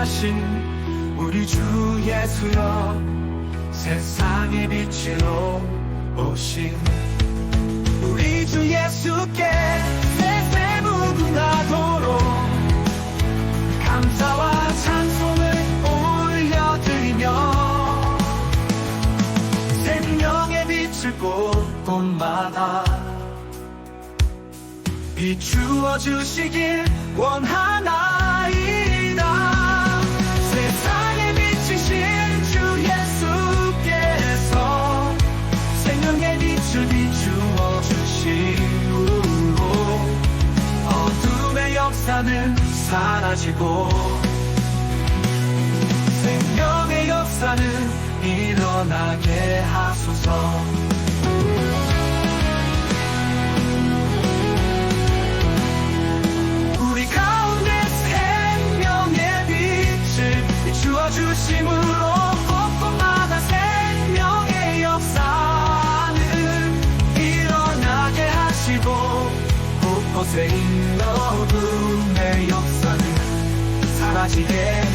되신 우리 주 예수여 세상의 빛으로 오신 우리 주 예수께 세세 무궁하도록 감사와 찬송을 올려드리며 생명의 빛을 곳곳마다 비추어 주시길 원하나 사라지고 생명의 역사는 일어나게 하소서. 우리 가운데 생명의 빛을 비추어 주심으로 곳곳마다 생명의 역사는 일어나게 하시고 곳곳에 있는 어둠의 역사 be there.